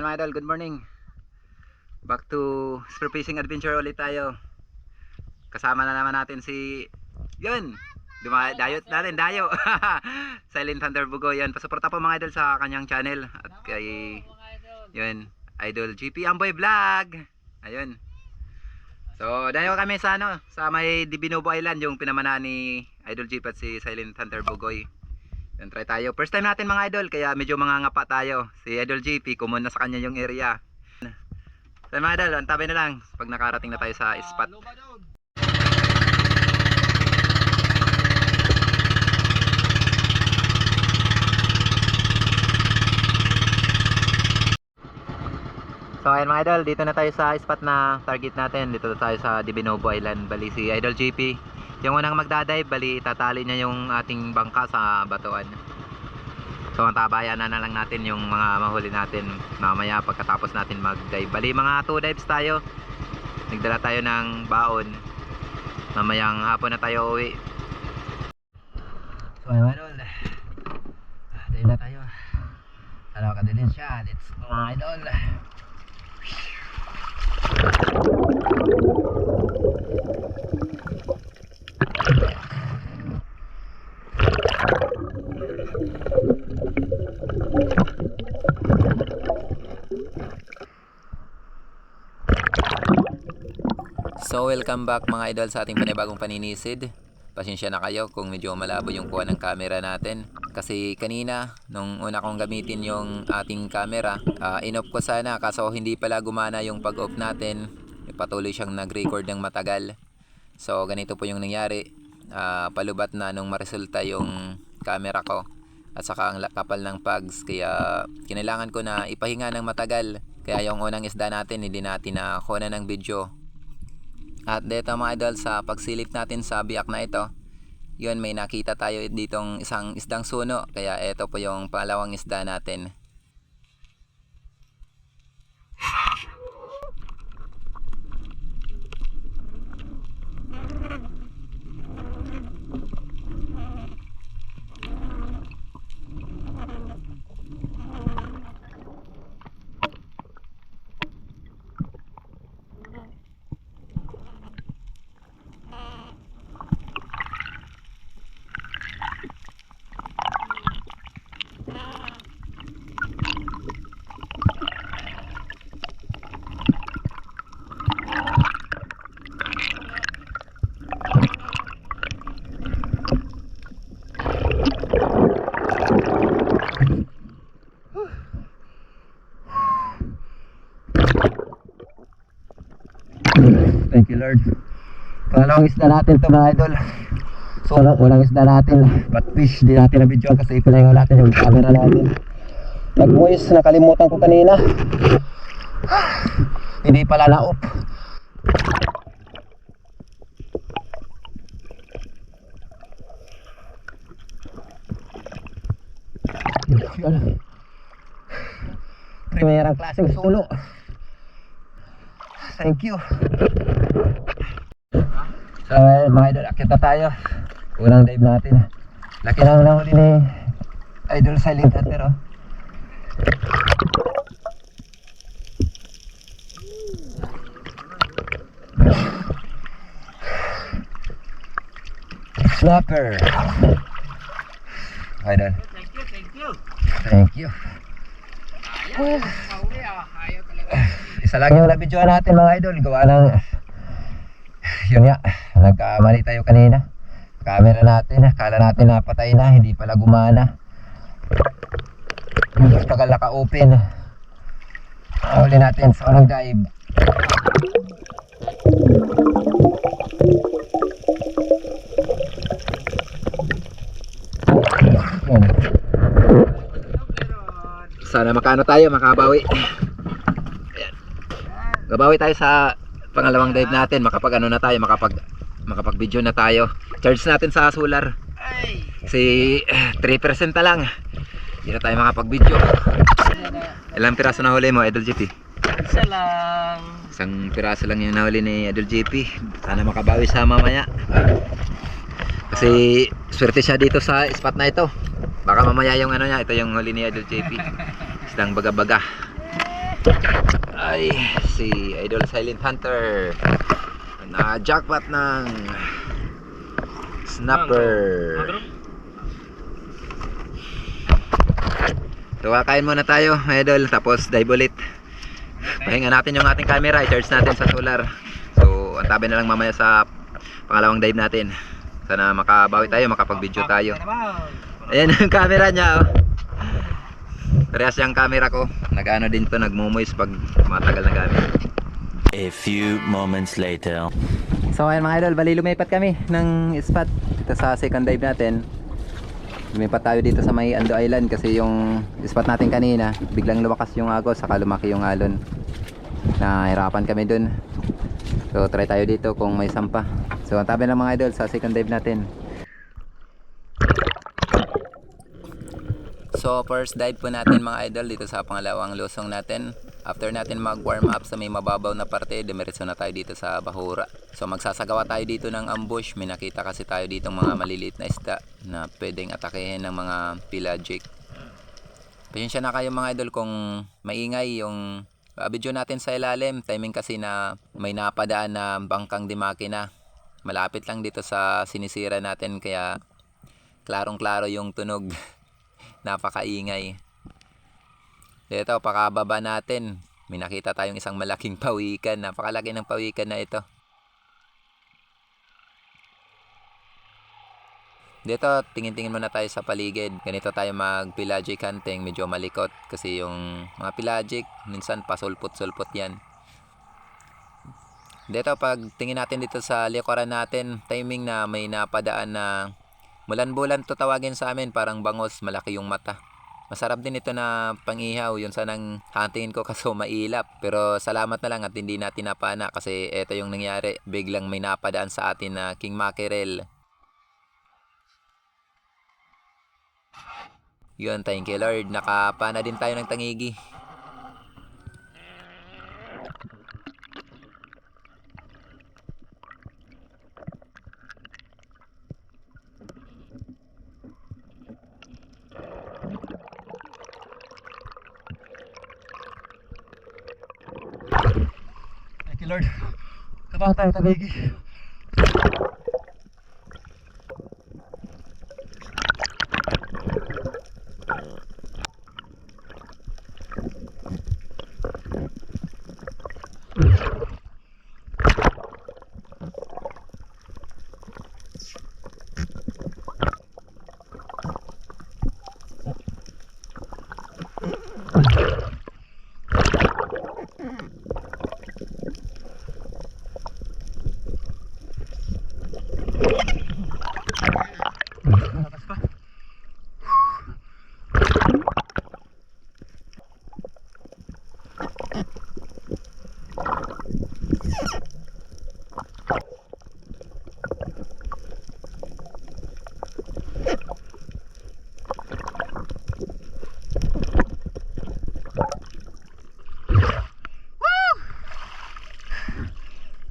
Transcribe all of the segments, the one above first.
ayan mga idol, good morning. Back to spear fishing adventure ulit tayo. Kasama na naman natin si yun. Duma dayot natin, dayo. Silent Thunder Bugo yan. Pasuporta po mga idol sa kanyang channel at kay yun, Idol GP Amboy Vlog. Ayun. So, dayo kami sa ano, sa may Divinobo Island yung pinamanaan ni Idol GP at si Silent Thunder Bugoy. Yan, try tayo. First time natin mga idol, kaya medyo mangangapa tayo. Si Idol GP, kumun na sa kanya yung area. So mga idol, antabay na lang pag nakarating na tayo sa spot. So ayan mga idol, dito na tayo sa spot na target natin. Dito na tayo sa Divinobo Island. Bali si Idol GP. Yung unang magdadive, bali tatali niya yung ating bangka sa batuan. So antabayan na, lang natin yung mga mahuli natin mamaya pagkatapos natin mag-dive. Bali mga 2 dives tayo. Nagdala tayo ng baon. Mamayang hapon na tayo uwi. So ayun. Ah, Dive na tayo. Ano ka din siya. Let's go mga idol. So welcome back mga idol sa ating panibagong paninisid. Pasensya na kayo kung medyo malabo yung kuha ng camera natin. Kasi kanina, nung una kong gamitin yung ating camera, ah, in-off ko sana kaso hindi pala gumana yung pag-off natin. Patuloy siyang nag-record ng matagal. So ganito po yung nangyari. Ah, palubat na nung maresulta yung camera ko. At saka ang kapal ng pags. Kaya kinailangan ko na ipahinga ng matagal. Kaya yung unang isda natin, hindi natin na kuha ng video. At dito mga idol sa pagsilip natin sa biyak na ito, yun may nakita tayo ditong isang isdang suno. Kaya ito po yung pangalawang isda natin. Thank you Lord. Pangalawang isda natin ito mga idol. So walang, walang isda natin. But fish, di natin na video kasi ipinahinga natin yung camera natin. Nag-voice, nakalimutan ko kanina. Hindi pala na-off. Yun. Primerang klaseng sulo. Thank you. So, mga idol, akit na tayo. Unang dive natin. Laki lang lang huli ni Idol Silent Hunter, oh. Snapper. Idol. Thank you, thank you. Thank you. Ayaw, mauli ah. Ayaw talaga. Isa lang yung nabidyoan natin mga idol. Gawa ng... Yun nga. Nagkamali tayo kanina. Camera natin. Akala natin napatay na. Hindi pala gumana. Tagal naka-open. Huli natin sa unang dive. Sana makano tayo, makabawi. Ayan. Gabawi tayo sa pangalawang dive natin, makapag ano na tayo, makapag makapag video na tayo. Charge natin sa solar. Ay, Kasi eh, 3% na lang. Hindi na tayo makapag video. Ilang piraso na huli mo, Idol GP? isa lang. Isang piraso lang yung nahuli ni Idol JP. Sana makabawi sa mamaya. Kasi swerte siya dito sa spot na ito. Baka mamaya yung ano niya, ito yung huli ni Idol JP. Isang baga-baga. Ay, si Idol Silent Hunter. Na jackpot ng snapper. Tuwakain muna tayo, Idol, tapos dive ulit. Pahinga natin yung ating camera, i-charge natin sa solar. So, antabi na lang mamaya sa pangalawang dive natin. Sana makabawi tayo, makapag-video tayo. Ayan ang camera niya, oh. Parehas yung camera ko. Nag-ano din to, nagmumoist pag matagal na gamit. A few moments later. So ayan mga idol, bali lumipat kami ng spot dito sa second dive natin. Lumipat tayo dito sa may Ando Island kasi yung spot natin kanina, biglang lumakas yung agos saka lumaki yung alon. Nahirapan kami dun. So try tayo dito kung may sampa. So ang tabi ng mga idol sa second dive natin. So first dive po natin mga idol dito sa pangalawang lusong natin. After natin mag warm up sa may mababaw na parte, demiretso na tayo dito sa Bahura. So magsasagawa tayo dito ng ambush. May nakita kasi tayo dito mga maliliit na isda na pwedeng atakehin ng mga pelagic. Pasensya na kayo mga idol kung maingay yung uh, video natin sa ilalim. Timing kasi na may napadaan na bangkang dimaki na. Malapit lang dito sa sinisira natin kaya klarong-klaro yung tunog. Napakaingay. Dito, pakababa natin. May nakita tayong isang malaking pawikan. Napakalaki ng pawikan na ito. Dito, tingin-tingin muna tayo sa paligid. Ganito tayo mag-pelagic hunting. Medyo malikot kasi yung mga pelagic, minsan pasulpot-sulpot yan. Dito, pag tingin natin dito sa likuran natin, timing na may napadaan na mulan-bulan to tawagin sa amin, parang bangos, malaki yung mata. Masarap din ito na pangihaw, yun sanang huntingin ko kaso mailap. Pero salamat na lang at hindi natin napana kasi ito yung nangyari. Biglang may napadaan sa atin na king mackerel. Yun, thank you Lord. Nakapana din tayo ng tangigi. Lord. Kapag tayo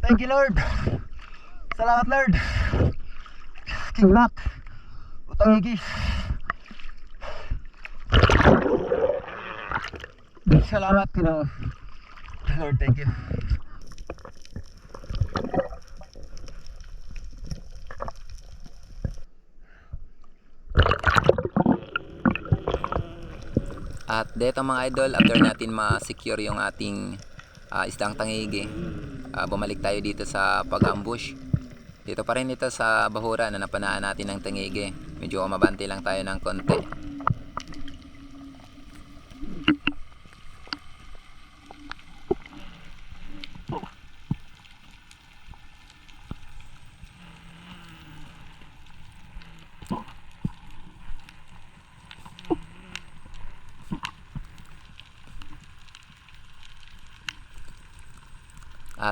Thank you Lord. Salamat Lord. King Mac. Utangigi. Salamat Pinoy. Lord, thank you. At dito mga idol, after natin ma-secure yung ating ah, isdang tangigi, ah, bumalik tayo dito sa pag-ambush. Dito pa rin ito sa bahura na napanaan natin ng tangigi. Medyo mabante lang tayo ng konti.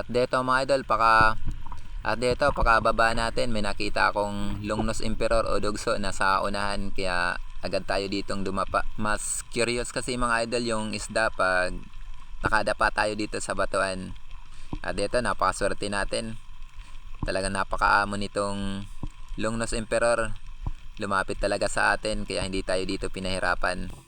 At dito mga idol, paka at dito pakababa natin may nakita akong Longnos Emperor o Dugso na sa unahan kaya agad tayo ditong dumapa. Mas curious kasi mga idol yung isda pag nakadapa tayo dito sa batuan. At dito napakaswerte natin. Talagang napakaamo nitong Longnos Emperor. Lumapit talaga sa atin kaya hindi tayo dito pinahirapan.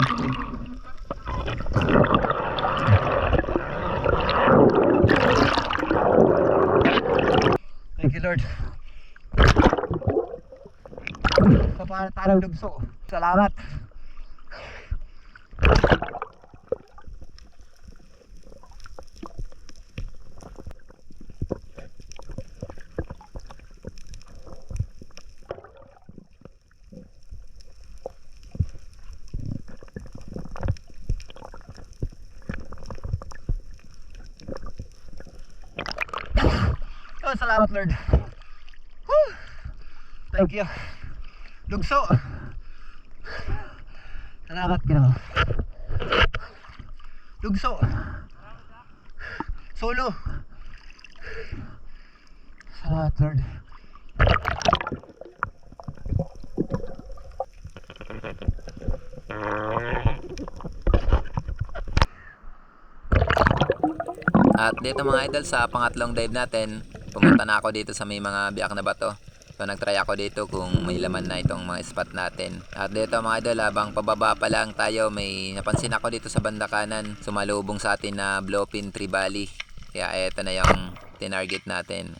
Lord. Sa pangalan ng lugso. Salamat. Salamat Lord. Thank you. Lugso. Salamat Ginoo. Lugso. Solo. Salamat Lord. At dito mga idol sa pangatlong dive natin, pumunta na ako dito sa may mga biyak na bato. So nagtry ako dito kung may laman na itong mga spot natin. At dito mga idol habang pababa pa lang tayo may napansin ako dito sa banda kanan sumalubong sa atin na Blowpin Tribali. Kaya eto na yung tinarget natin.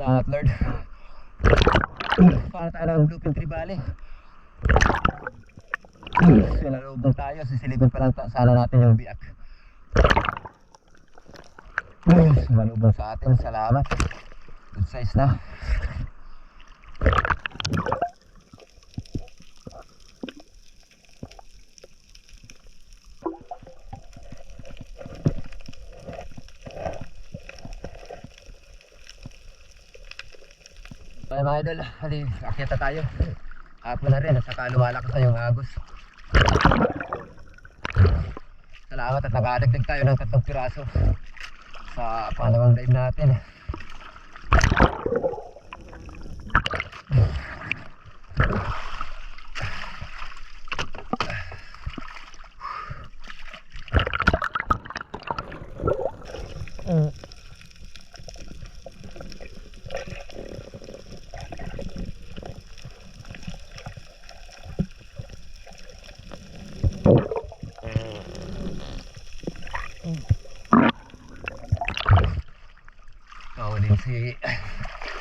Salamat Lord. Para tayo ng Blueprint Tribali. Sinalubong tayo, sisilipin pa lang sana natin yung biyak. Sumalubong sa atin, salamat. Good size na. Ay mga idol, hali, akyata tayo. Hapon na rin, nasa kaluwala ka yung agos. Salamat at nakadagdag tayo ng tatlong piraso sa pangalawang dive natin. Ikaw din si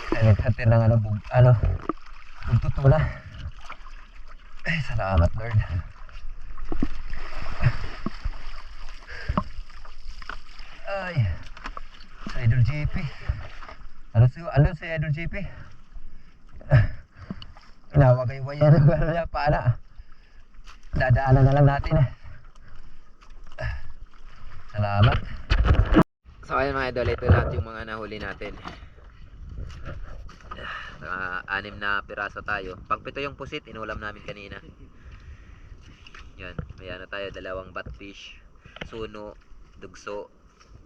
Silent Hunter ng ano, bug, ano, bugtutula. Ay, salamat Lord. Ay, sa Idol JP. Ano si, ano si Idol JP? Nawagay-waya na ano niya, paala. Dadaanan na lang natin. Salamat. So ayun mga idol, ito lahat yung mga nahuli natin. Naka anim na piraso tayo. Pagpito yung pusit, inulam namin kanina. Yan, may ano tayo, dalawang batfish, suno, dugso,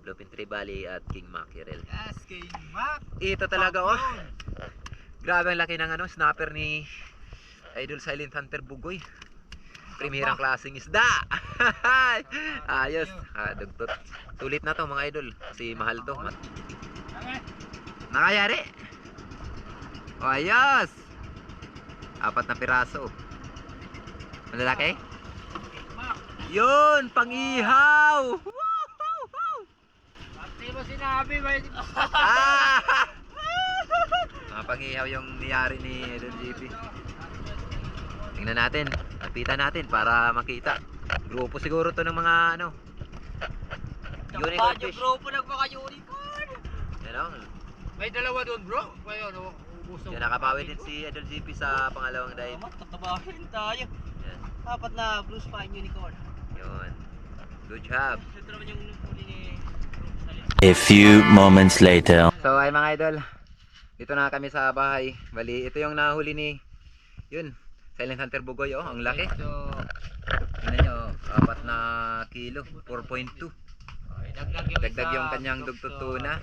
lupin tribali at king mackerel. Yes, King Mac. Ito talaga oh. Grabe ang laki ng ano, snapper ni Idol Silent Hunter Bugoy. Primerang klaseng isda. Ayos. Ah, dugtot. Sulit na to mga idol. Kasi mahal to. Nakayari. O, ayos. Apat na piraso. Malalaki? Yun, pangihaw. Hindi mo sinabi, may... Ah! Mga pangihaw yung niyari ni Idol JP. Tingnan natin. Lapitan natin para makita. Grupo siguro to ng mga ano. Unicorn fish. grupo nagpaka-unicorn. Yan o. May dalawa doon bro. Kayo no. Gusto Yan, nakabawi din si Idol GP sa pangalawang dive. Tama, tatabahin tayo. Yan. Apat na blue spine unicorn. Yun. Good job. Ito naman yung huli ni A few moments later. So ay mga idol, dito na kami sa bahay. Bali, ito yung nahuli ni yun, Silent Hunter Bugoy oh, ang laki. So, Tingnan nyo, apat na kilo, 4.2. dagdag yung Dagdag yung kanyang dugtog dugtog tuna.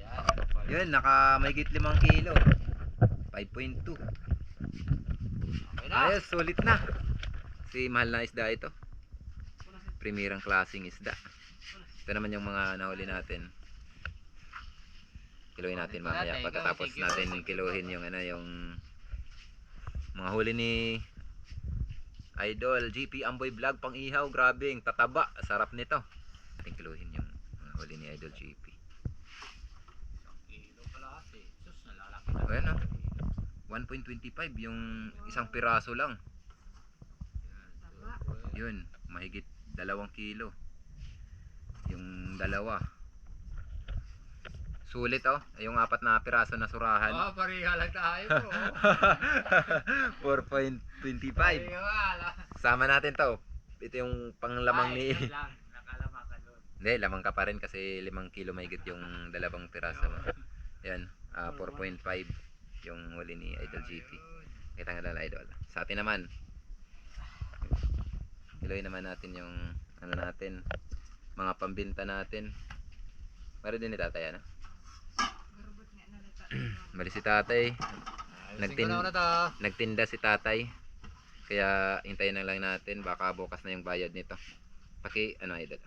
Yan. Yun, naka mahigit 5 kilo. 5.2. Okay na. Ayos, sulit na. Si mahal na isda ito. Primirang klaseng isda. Ito naman yung mga nahuli natin. Kiluhin natin mamaya pagkatapos natin kiluhin yung ano yung mga huli ni Idol GP Amboy Vlog pang ihaw grabe ang tataba sarap nito natin kiluhin yung mga huli ni Idol GP. Ayan, oh. 1.25 yung isang piraso lang yun mahigit dalawang kilo yung dalawa sulit oh. Yung apat na piraso na surahan. Oh, pariha lang tayo bro. 4.25 Pariha lang. sama natin to. Ito yung panglamang ni Ay, lang. Hindi lamang ka pa rin kasi 5 kilo mahigit yung dalawang piraso mo. Yan ah, 4.5 yung huli ni Idol GP kita nga lang Idol. Sa atin naman. Iloy naman natin yung ano natin mga pambinta natin. Para din ni tatay ano Bali si tatay. Nagtin- na to. nagtinda si tatay. Kaya hintayin na lang natin. Baka bukas na yung bayad nito. Paki ano idol?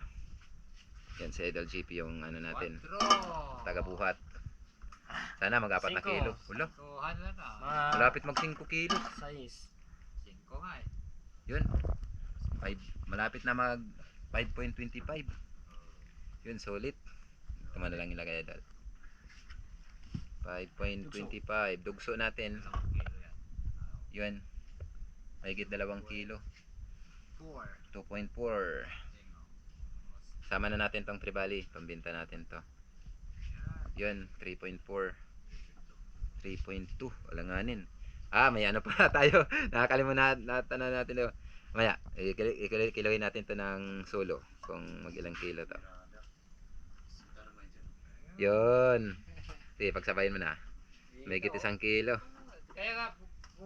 Yan si idol GP yung ano natin. Quattro. taga buhat sana mag apat na kilo. Ulo. Na. malapit mag 5 kilo. Sais. Cinco nga eh. yun. Five, malapit na mag 5.25 yun solid ito man na lang ilagay idol 5.25 dugso natin. Yun. Mahigit dalawang kilo. Four. 2.4 sama na natin tong tribali. Pambinta natin to. Yun 3.4 3.2 walanganin ah may ano pa tayo. Nakakalimutan na, na, natin to. Maya ikiloin natin to ng solo kung mag ilang kilo to. Yun sige pagsabayin mo na may git isang kilo Kaya nga,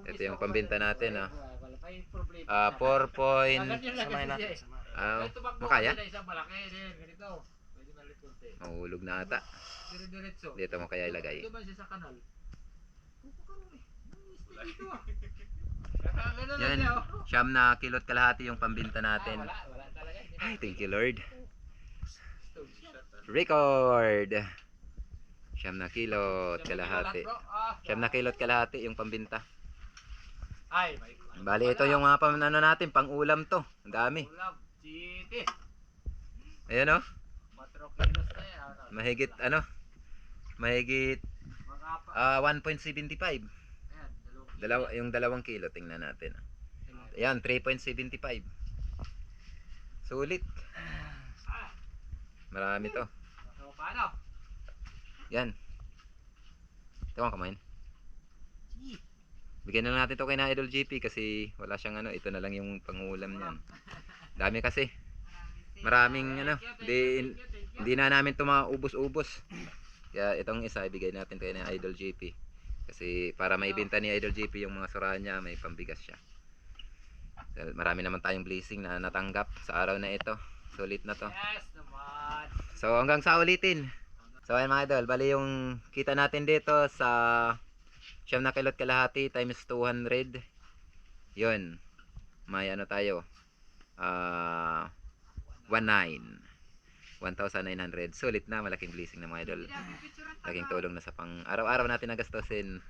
ito yung pambinta natin ah. Ah, 4 point Ganyan lang Samay kasi na. siya eh. ah makaya mahulog na ata dito mo kaya ilagay eh. Ah. Yan, oh. siyam na kilot kalahati yung pambinta Ah, natin. Hindi Ay, thank you Lord. Shot. Record! Siyam na kilot kalahati. ah. Siyam na kilot kalahati yung pambinta. Ay, may Bali, ito yung mga pam ano natin, pang ulam to. Ang dami. ulam. Chiti. Ayan oh, 4 kilos na yan. ano. mahigit ano, mahigit Mga pa. ah 1.75. Ayan, dalawang kilo. Dalawa, yung dalawang kilo, tingnan natin. Ayan, 3.75. Sulit. Marami to. So, paano? Yan. Ito ang kamain. Bigyan na lang natin to kay na Idol GP kasi wala siyang ano, ito na lang yung pangulam niyan. Dami kasi. Maraming ano, di, hindi na namin to maubos-ubos. Kaya itong isa ibigay natin kay na Idol GP. Kasi para maibenta ni Idol GP yung mga surahan niya, may pambigas siya. Dahil marami naman tayong blessing na natanggap sa araw na ito. Sulit na to. Yes naman. So hanggang sa ulitin. So ayun mga idol, bali yung kita natin dito sa siyam na kilot kalahati times 200. Yun. May ano tayo. Ah 19. 1,900. Sulit na, malaking blessing na mga idol. Laking tulong na sa pang araw-araw natin na gastusin.